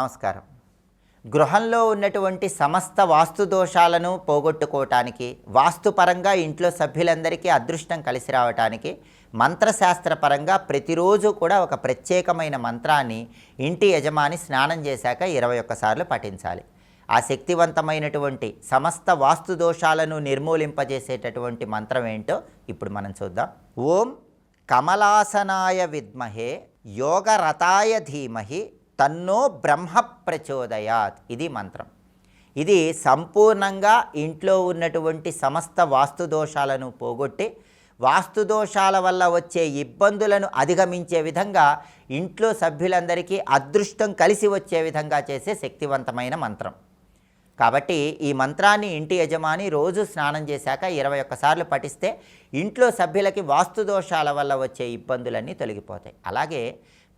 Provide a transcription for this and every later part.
నమస్కారం. గృహంలో ఉన్నటువంటి సమస్త వాస్తు దోషాలను పోగొట్టుకోవటానికి వాస్తుపరంగా ఇంట్లో సభ్యులందరికీ అదృష్టం కలిసి రావటానికి మంత్రశాస్త్రపరంగా ప్రతిరోజు కూడా ఒక ప్రత్యేకమైన మంత్రాన్ని ఇంటి యజమాని స్నానం చేశాక ఇరవై ఒక్కసార్లు పఠించాలి. ఆ శక్తివంతమైనటువంటి సమస్త వాస్తు దోషాలను నిర్మూలింపజేసేటటువంటి మంత్రం ఏంటో ఇప్పుడు మనం చూద్దాం. ఓం కమలాసనాయ విద్మహే యోగరథాయ ధీమహి తన్నో బ్రహ్మ ప్రచోదయాత్ ఇది మంత్రం. ఇది సంపూర్ణంగా ఇంట్లో ఉన్నటువంటి సమస్త వాస్తు దోషాలను పోగొట్టి వాస్తు దోషాల వల్ల వచ్చే ఇబ్బందులను అధిగమించే విధంగా ఇంట్లో సభ్యులందరికీ అదృష్టం కలిసి వచ్చే విధంగా చేసే శక్తివంతమైన మంత్రం. కాబట్టి ఈ మంత్రాన్ని ఇంటి యజమాని రోజు స్నానం చేశాక ఇరవై ఒక్కసార్లు పఠిస్తే ఇంట్లో సభ్యులకి వాస్తు దోషాల వల్ల వచ్చే ఇబ్బందులన్నీ తొలగిపోతాయి. అలాగే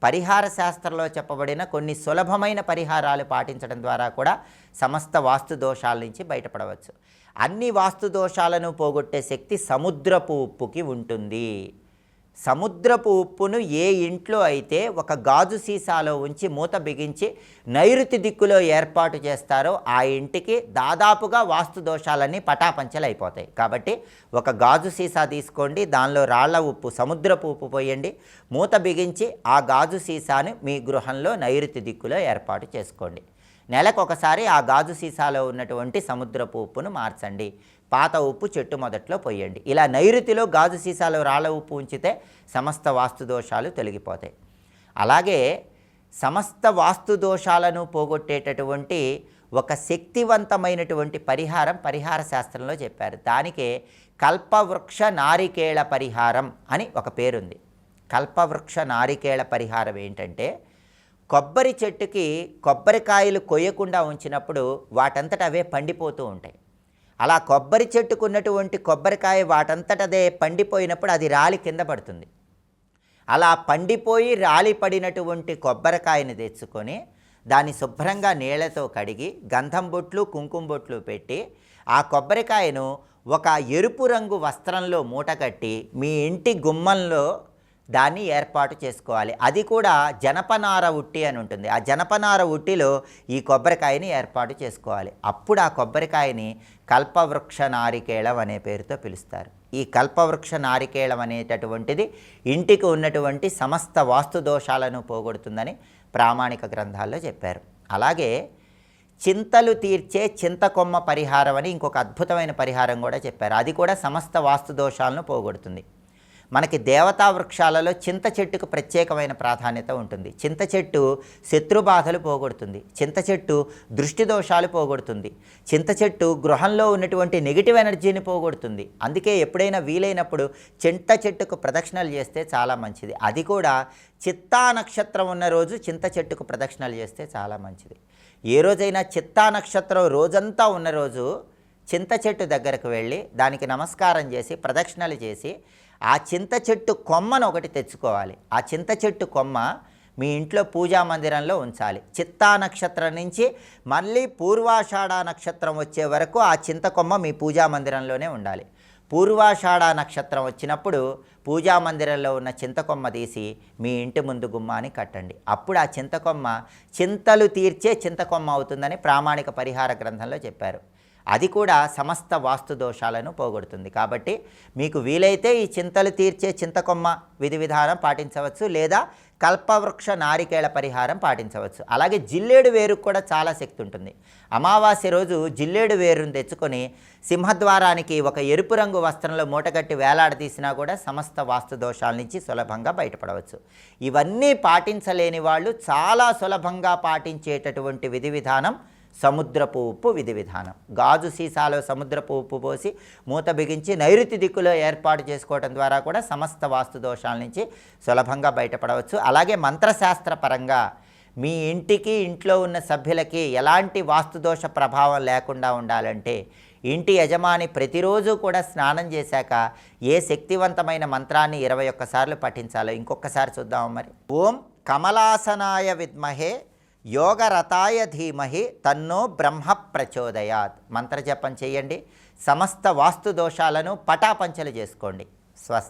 పరిహార శాస్త్రంలో చెప్పబడిన కొన్ని సులభమైన పరిహారాలు పాటించడం ద్వారా కూడా సమస్త వాస్తు దోషాల నుంచి బయటపడవచ్చు. అన్ని వాస్తు దోషాలను పోగొట్టే శక్తి సముద్రపు ఉప్పుకి ఉంటుంది. సముద్రపు ఉప్పును ఏ ఇంట్లో అయితే ఒక గాజు సీసాలో ఉంచి మూత బిగించి నైరుతి దిక్కులో ఏర్పాటు చేస్తారో ఆ ఇంటికి దాదాపుగా వాస్తు దోషాలన్నీ పటాపంచలైపోతాయి కాబట్టి ఒక గాజు సీసా తీసుకోండి దానిలో రాళ్ళ ఉప్పు సముద్రపు ఉప్పు పోయండి మూత బిగించి ఆ గాజు సీసాను మీ గృహంలో నైరుతి దిక్కులో ఏర్పాటు చేసుకోండి. నెలకు ఒకసారి ఆ గాజు సీసాలో ఉన్నటువంటి సముద్రపు ఉప్పును మార్చండి. పాత ఉప్పు చెట్టు మొదట్లో పోయండి. ఇలా నైరుతిలో గాజు సీసాలో రాళ్ళ ఉప్పు ఉంచితే సమస్త వాస్తు దోషాలు తొలగిపోతాయి. అలాగే సమస్త వాస్తు దోషాలను పోగొట్టేటటువంటి ఒక శక్తివంతమైనటువంటి పరిహారం పరిహార శాస్త్రంలో చెప్పారు. దానికే కల్పవృక్ష నారికేళ పరిహారం అని ఒక పేరుంది. కల్పవృక్ష నారికేళ పరిహారం ఏంటంటే కొబ్బరి చెట్టుకి కొబ్బరికాయలు కొయ్యకుండా ఉంచినప్పుడు వాటంతట అవే పండిపోతూ ఉంటాయి. అలా కొబ్బరి చెట్టుకున్నటువంటి కొబ్బరికాయ వాటంతటదే పండిపోయినప్పుడు అది రాలి కింద పడుతుంది. అలా పండిపోయి రాలి పడినటువంటి కొబ్బరికాయని తెచ్చుకొని దాన్ని శుభ్రంగా నీళ్ళతో కడిగి గంధం బొట్లు కుంకుమ బొట్లు పెట్టి ఆ కొబ్బరికాయను ఒక ఎరుపు రంగు వస్త్రంలో మూటకట్టి మీ ఇంటి గుమ్మంలో దాన్ని ఏర్పాటు చేసుకోవాలి. అది కూడా జనపనార ఉట్టి అని ఉంటుంది. ఆ జనపనార ఉట్టిలో ఈ కొబ్బరికాయని ఏర్పాటు చేసుకోవాలి. అప్పుడు ఆ కొబ్బరికాయని కల్పవృక్ష నారికేళం అనే పేరుతో పిలుస్తారు. ఈ కల్పవృక్ష నారికేళం అనేటటువంటిది ఇంటికి ఉన్నటువంటి సమస్త వాస్తు దోషాలను పోగొడుతుందని ప్రామాణిక గ్రంథాల్లో చెప్పారు. అలాగే చింతలు తీర్చే చింతకొమ్మ పరిహారం అని ఇంకొక అద్భుతమైన పరిహారం కూడా చెప్పారు. అది కూడా సమస్త వాస్తు దోషాలను పోగొడుతుంది. మనకి దేవతా వృక్షాలలో చింత చెట్టుకు ప్రత్యేకమైన ప్రాధాన్యత ఉంటుంది. చింత చెట్టు శత్రుబాధలు పోగొడుతుంది. చింత చెట్టు దృష్టి దోషాలు పోగొడుతుంది. చింత చెట్టు గృహంలో ఉన్నటువంటి నెగిటివ్ ఎనర్జీని పోగొడుతుంది. అందుకే ఎప్పుడైనా వీలైనప్పుడు చింత చెట్టుకు ప్రదక్షిణలు చేస్తే చాలా మంచిది. అది కూడా చిత్తా నక్షత్రం ఉన్న రోజు చింత చెట్టుకు ప్రదక్షిణలు చేస్తే చాలా మంచిది. ఏ రోజైనా చిత్తా నక్షత్రం రోజంతా ఉన్న రోజు చింత చెట్టు దగ్గరకు వెళ్ళి దానికి నమస్కారం చేసి ప్రదక్షిణలు చేసి ఆ చింత చెట్టు కొమ్మను ఒకటి తెచ్చుకోవాలి. ఆ చింత చెట్టు కొమ్మ మీ ఇంట్లో పూజా మందిరంలో ఉంచాలి. చిత్తా నక్షత్రం నుంచి మళ్ళీ పూర్వాషాఢ నక్షత్రం వచ్చే వరకు ఆ చింత కొమ్మ మీ పూజా మందిరంలోనే ఉండాలి. పూర్వాషాఢ నక్షత్రం వచ్చినప్పుడు పూజా మందిరంలో ఉన్న చింతకొమ్మ తీసి మీ ఇంటి ముందు గుమ్మాని కట్టండి. అప్పుడు ఆ చింతకొమ్మ చింతలు తీర్చే చింతకొమ్మ అవుతుందని ప్రామాణిక పరిహార గ్రంథంలో చెప్పారు. అది కూడా సమస్త వాస్తు దోషాలను పోగొడుతుంది. కాబట్టి మీకు వీలైతే ఈ చింతలు తీర్చే చింతకొమ్మ విధి విధానం పాటించవచ్చు లేదా కల్పవృక్ష నారికేళ పరిహారం పాటించవచ్చు. అలాగే జిల్లేడు వేరుకు కూడా చాలా శక్తి ఉంటుంది. అమావాస్య రోజు జిల్లేడు వేరును తెచ్చుకొని సింహద్వారానికి ఒక ఎరుపు రంగు వస్త్రంలో మూటగట్టి వేలాడదీసినా కూడా సమస్త వాస్తు దోషాల నుంచి సులభంగా బయటపడవచ్చు. ఇవన్నీ పాటించలేని వాళ్ళు చాలా సులభంగా పాటించేటటువంటి విధి విధానం సముద్రపు ఉప్పు విధి విధానం. గాజు సీసాలో సముద్రపు ఉప్పు పోసి మూత బిగించి నైరుతి దిక్కులో ఏర్పాటు చేసుకోవడం ద్వారా కూడా సమస్త వాస్తు దోషాల నుంచి సులభంగా బయటపడవచ్చు. అలాగే మంత్రశాస్త్ర పరంగా మీ ఇంటికి ఇంట్లో ఉన్న సభ్యులకి ఎలాంటి వాస్తుదోష ప్రభావం లేకుండా ఉండాలంటే ఇంటి యజమాని ప్రతిరోజు కూడా స్నానం చేశాక ఏ శక్తివంతమైన మంత్రాన్ని ఇరవై ఒక్కసార్లు పఠించాలో ఇంకొకసారి చూద్దాం మరి. ఓం కమలాసనాయ విద్మహే యోగరతాయ ధీమహి తన్నో బ్రహ్మ ప్రచోదయాత్. మంత్రజపం చేయండి. సమస్త వాస్తు దోషాలను పటాపంచలు చేసుకోండి.